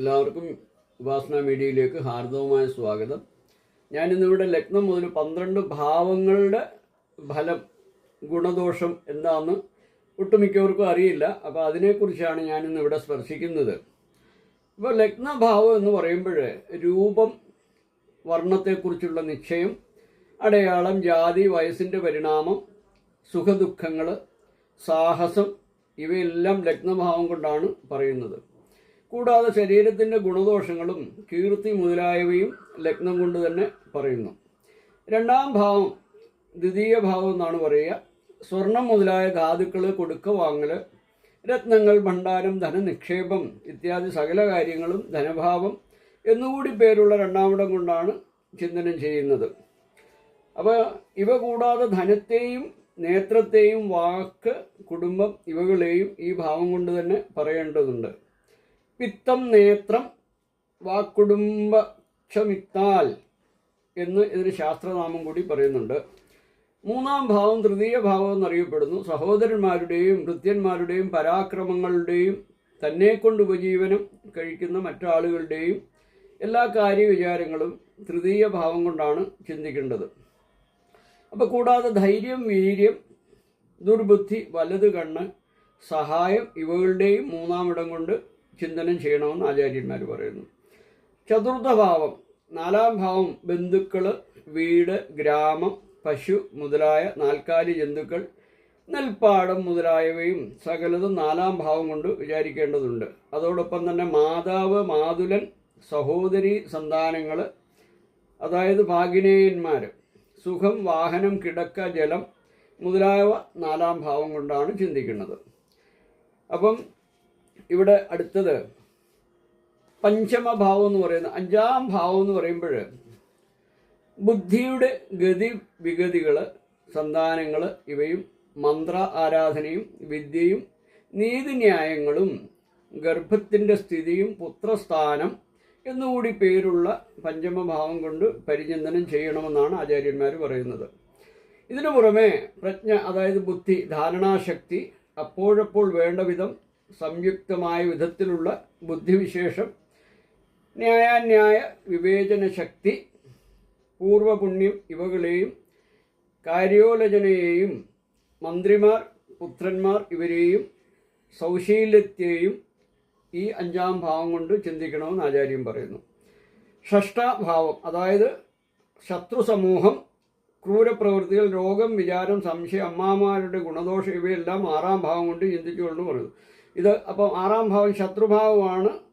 എല്ലാവർക്കും ഉപാസന മീഡിയയിലേക്ക് ഹാർദവമായ സ്വാഗതം. ഞാനിന്നിവിടെ ലഗ്നം മുതൽ പന്ത്രണ്ട് ഭാവങ്ങളുടെ ഫലം ഗുണദോഷം എന്താണെന്ന് ഒട്ടുമിക്കവർക്കും അറിയില്ല. അപ്പോൾ അതിനെക്കുറിച്ചാണ് ഞാനിന്ന് ഇവിടെ സ്പർശിക്കുന്നത്. ഇപ്പോൾ ലഗ്നഭാവം എന്ന് പറയുമ്പോൾ രൂപം വർണത്തെക്കുറിച്ചുള്ള നിശ്ചയം അടയാളം ജാതി വയസ്സിന്റെ പരിണാമം സുഖദുഃഖങ്ങൾ സാഹസം ഇവയെല്ലാം ലഗ്നഭാവം കൊണ്ടാണ് പറയുന്നത്. കൂടാതെ ശരീരത്തിന്റെ ഗുണദോഷങ്ങളും കീർത്തി മുതലായവയും ലഗ്നം കൊണ്ട് തന്നെ പറയുന്നു. രണ്ടാം ഭാവം ദ്വിതീയ ഭാവം എന്നാണ് പറയുക. സ്വർണം മുതലായ ധാതുക്കൾ കൊടുക്ക വാങ്ങൽ രത്നങ്ങൾ ഭണ്ഡാരം ധനനിക്ഷേപം ഇത്യാദി സകല കാര്യങ്ങളും ധനഭാവം എന്നുകൂടി പേരുള്ള രണ്ടാമിടം കൊണ്ടാണ് ചിന്തനം ചെയ്യുന്നത്. അപ്പോൾ ഇവ കൂടാതെ ധനത്തെയും നേത്രത്തെയും വാക്ക് കുടുംബം ഇവകളെയും ഈ ഭാവം കൊണ്ട് തന്നെ പറയേണ്ടതുണ്ട്. പിത്തം നേത്രം വാക്കുടുംബക്ഷമിത്താൽ എന്ന് ഇതിന് ശാസ്ത്രനാമം കൂടി പറയുന്നുണ്ട്. മൂന്നാം ഭാവം തൃതീയ ഭാവം എന്നറിയപ്പെടുന്നു. സഹോദരന്മാരുടെയും ഭൃത്യന്മാരുടെയും പരാക്രമങ്ങളുടെയും തന്നെ കൊണ്ട് ഉപജീവനം കഴിക്കുന്ന മറ്റാളുകളുടെയും എല്ലാ കാര്യവിചാരങ്ങളും തൃതീയ ഭാവം കൊണ്ടാണ് ചിന്തിക്കേണ്ടത്. അപ്പോൾ കൂടാതെ ധൈര്യം വീര്യം ദുർബുദ്ധി വലത് കണ്ണ് സഹായം ഇവകളുടെയും മൂന്നാമിടം കൊണ്ട് ചിന്തനം ചെയ്യണമെന്ന് ആചാര്യന്മാർ പറയുന്നു. ചതുർത്ഥ ഭാവം നാലാം ഭാവം ബന്ധുക്കൾ വീട് ഗ്രാമം പശു മുതലായ നാൽക്കാലി ജന്തുക്കൾ നെൽപ്പാടം മുതലായവയും സകലതും നാലാം ഭാവം കൊണ്ട് വിചാരിക്കേണ്ടതുണ്ട്. അതോടൊപ്പം തന്നെ മാതാവ് മാതുലൻ സഹോദരി സന്താനങ്ങൾ അതായത് ഭാഗിനേയന്മാർ സുഖം വാഹനം കിടക്ക ജലം മുതലായവ നാലാം ഭാവം കൊണ്ടാണ് ചിന്തിക്കുന്നത്. അപ്പം ഇവിടെ അടുത്തത് പഞ്ചമഭാവം എന്ന് പറയുന്ന അഞ്ചാം ഭാവം എന്ന് പറയുമ്പോൾ ബുദ്ധിയുടെ ഗതി വിഗതികൾ സന്താനങ്ങൾ ഇവയും മന്ത്ര ആരാധനയും വിദ്യയും നീതിന്യായങ്ങളും ഗർഭത്തിന്റെ സ്ഥിതിയും പുത്രസ്ഥാനം എന്നുകൂടി പേരുള്ള പഞ്ചമഭാവം കൊണ്ട് പരിചിന്തനം ചെയ്യണമെന്നാണ് ആചാര്യന്മാർ പറയുന്നത്. ഇതിനു പുറമെ പ്രജ്ഞ അതായത് ബുദ്ധി ധാരണാശക്തി അപ്പോഴപ്പോൾ വേണ്ട വിധം സംയുക്തമായ വിധത്തിലുള്ള ബുദ്ധിവിശേഷം ന്യായാന്യായ വിവേചന ശക്തി പൂർവപുണ്യം ഇവകളെയും കാര്യോലചനയെയും മന്ത്രിമാർ പുത്രന്മാർ ഇവരെയും സൗശീല്യത്തെയും ഈ അഞ്ചാം ഭാവം കൊണ്ട് ചിന്തിക്കണമെന്ന് ആചാര്യം പറയുന്നു. ഷഷ്ടാഭാവം അതായത് ശത്രു സമൂഹം ക്രൂരപ്രവൃത്തികൾ രോഗം വിചാരം സംശയം അമ്മാമാരുടെ ഗുണദോഷം ഇവയെല്ലാം ആറാം ഭാവം കൊണ്ട് ചിന്തിച്ചുകൊണ്ട് പറയുന്നു. ഇത് അപ്പം ആറാം ഭാവം ശത്രുഭാവമാണ്